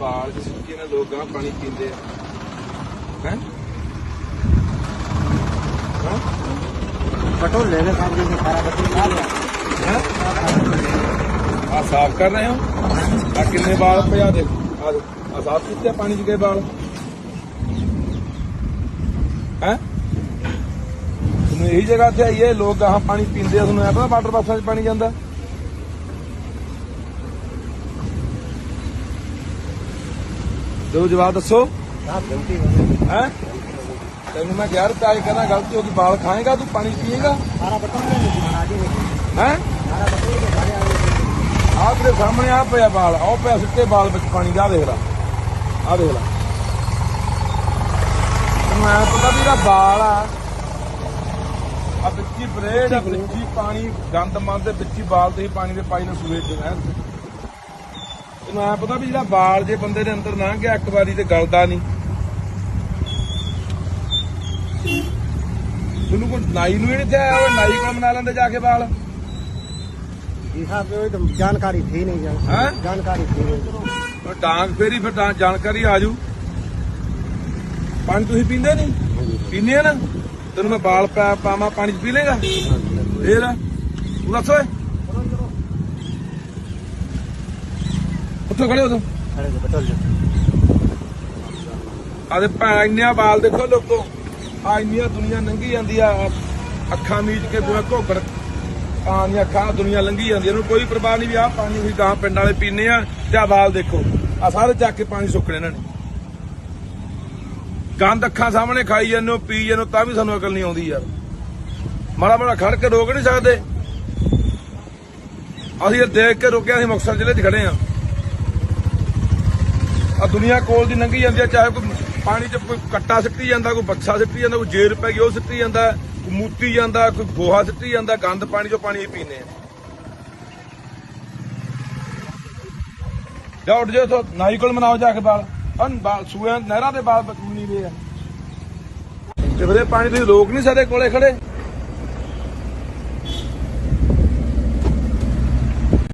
ਬਾਲ ਸੁੱਕੀ ਨਾਲ ਲੋਕ ਗਾਂ ਪਾਣੀ ਪੀਂਦੇ ਆ। ਹੈ? ਪਟੋਲੇ ਦੇ ਸਾਹਮਣੇ ਦੇ ਸਾਰਾ ਬੱਤੀ ਲਾ ਲਿਆ। ਆ ਸਾਫ਼ ਕਰ ਰਹੇ ਹੋ? ਆ ਕਿੰਨੇ ਬਾਲ ਭਜਾ ਦੇ? ਆ ਸਾਫ਼ ਕੀਤੇ ਪਾਣੀ ਚ ਬਾਲ ਹੈ? ਤੁਹਾਨੂੰ ਇਹੀ ਜਗ੍ਹਾ ਤੇ ਆਈਏ ਲੋਕ ਗਾਂ ਪਾਣੀ ਪੀਂਦੇ ਆ ਤੁਹਾਨੂੰ ਐ ਵਾਟਰ ਬਾਕਸਾਂ 'ਚ ਪਾਣੀ ਜਾਂਦਾ? ਦੋ ਜਵਾਬ ਦੱਸੋ। ਹੈ ਤੈਨੂੰ ਮੈਂ ਕਿਹਾ ਤਾਏ ਕਹਿੰਦਾ ਗਲਤੀ ਹੋ ਗਈ ਬਾਲ ਖਾਏਗਾ ਤੂੰ ਪਾਣੀ ਪੀਏਗਾ? ਹੈ? ਆਹ ਤੇਰੇ ਸਾਹਮਣੇ ਆ ਪਿਆ ਬਾਲ ਆਹ ਪਿਆ ਸਿੱਟੇ ਬਾਲ ਵਿੱਚ ਪਾਣੀ ਦਾ ਦੇਖ ਲੈ। ਆਹ ਦੇਖ ਲੈ। ਮੈਂ ਪਤਾ ਵੀ ਇਹਦਾ ਬਾਲ ਆ। ਆ ਵਿੱਚੀ ਬਰੇਡ ਆ ਵਿੱਚੀ ਪਾਣੀ ਗੰਦ ਮੰਦ ਦੇ ਵਿੱਚੀ ਬਾਲ ਤੇ ਪਾਣੀ ਦੇ ਪਾਈ ਨੂੰ ਸੂਏ ਚ ਰਹਿਣ ਤੁਹਾਨੂੰ ਆ ਪਤਾ ਵੀ ਜਿਹੜਾ ਵਾਲ ਜੇ ਬੰਦੇ ਦੇ ਅੰਦਰ ਲੰਘ ਗਿਆ ਇੱਕ ਵਾਰੀ ਤੇ ਗਲਦਾ ਨਹੀਂ। ਤੁਹਾਨੂੰ ਕੋਈ ਨਾਈ ਨੂੰ ਨਹੀਂ ਤੇ ਉਹ ਨਾਈ ਕੋਲ ਬਣਾ ਲੈਂਦੇ ਜਾ ਕੇ ਵਾਲ। ਜੀ ਸਾਹਿਬ ਨਹੀਂ ਹੈਂ? ਡਾਂਗ ਫੇਰੀ ਫਿਰ ਜਾਣਕਾਰੀ ਆ ਜੂ। ਪਾਣੀ ਤੁਸੀਂ ਪੀਂਦੇ ਨਹੀਂ? ਪੀਂਦੇ ਨਾ? ਤੈਨੂੰ ਮੈਂ ਬਾਲ ਪਾ- ਪਾਵਾਂ ਪਾਣੀ ਚ ਪੀ ਲੇਗਾ ਫੇਰ? ਤੂੰ ਦੱਸੋ ਕਿੱਥੋਂ ਖੜੇ ਹੋ ਤੁਸੀਂ ਖੜੇ ਹੋ ਪੈਟਰੋਲ ਆਦੇ ਬਾਲ ਦੇਖੋ ਲੋਕੋ। ਆ ਇੰਨੀਆਂ ਦੁਨੀਆ ਲੰਘੀ ਜਾਂਦੀ ਆ। ਅੱਖਾਂ ਮੀਚ ਕੇ ਬੁਰਾ ਘੋਗੜ। ਪਾਣੀ ਅੱਖਾਂ ਦੁਨੀਆ ਲੰਘੀ ਜਾਂਦੀ ਇਹਨੂੰ ਕੋਈ ਪਰਵਾਹ ਨਹੀਂ ਵੀ ਆ ਪਾਣੀ ਵੀ ਗਾਂ ਪਿੰਡ ਵਾਲੇ ਪੀਨੇ ਆ ਤੇ ਆ ਬਾਲ ਦੇਖੋ। ਆ ਸਾਰੇ ਚੱਕ ਕੇ ਪਾਣੀ ਸੁੱਕਣੇ ਇਹਨਾਂ ਨੇ। ਗੰਦ ਅੱਖਾਂ ਸਾਹਮਣੇ ਖਾਈ ਜਾਂਦੇ ਹੋ ਪੀ ਜਾਂਦੇ ਤਾਂ ਵੀ ਸਾਨੂੰ ਅਕਲ ਨਹੀਂ ਆਉਂਦੀ ਯਾਰ। ਮਾੜਾ ਮਾੜਾ ਖੜ ਕੇ ਰੋਕ ਨਹੀਂ ਸਕਦੇ। ਅਸੀਂ ਇਹ ਦੇਖ ਕੇ ਰੁਕਿਆ ਅਸੀਂ ਮੁਕਸਰ ਜ਼ਿਲ੍ਹੇ 'ਚ ਖੜੇ ਆ। ਆ ਦੁਨੀਆ ਕੋਲ ਦੀ ਲੰਘੀ ਜਾਂਦੀ ਆ, ਚਾਹੇ ਕੋਈ ਪਾਣੀ 'ਚ ਕੋਈ ਕੱਟਾ ਸਿੱਟੀ ਜਾਂਦਾ, ਕੋਈ ਬੱਚਾ ਸਿੱਟੀ ਜਾਂਦਾ, ਕੋਈ ਜੇਰ ਪੈ ਗਈ, ਉਹ ਸਿੱਟੀ ਜਾਂਦਾ, ਕੋਈ ਮੂਤੀ ਜਾਂਦਾ, ਕੋਈ ਗੋਹਾ ਸਿੱਟੀ ਜਾਂਦਾ, ਗੰਦ ਪਾਣੀ 'ਚੋਂ ਪਾਣੀ ਹੀ ਪੀਨੇ ਆ। ਜਾ ਉੱਠ ਜਾ ਤੋ ਨਾਈ ਕੋਲ ਮਨਾਓ ਜਾ ਕੇ ਬਾਲ। ਅਨ ਬਾਲ ਸੂਆਂ ਨਹਿਰਾਂ ਦੇ ਬਾਲ ਬਚੂ ਦੇ ਆ। ਤੇ ਵੀਰੇ ਪਾਣੀ ਤੁਸੀਂ ਰੋਕ ਨਹੀਂ ਸਾਡੇ ਕੋਲੇ ਖੜੇ?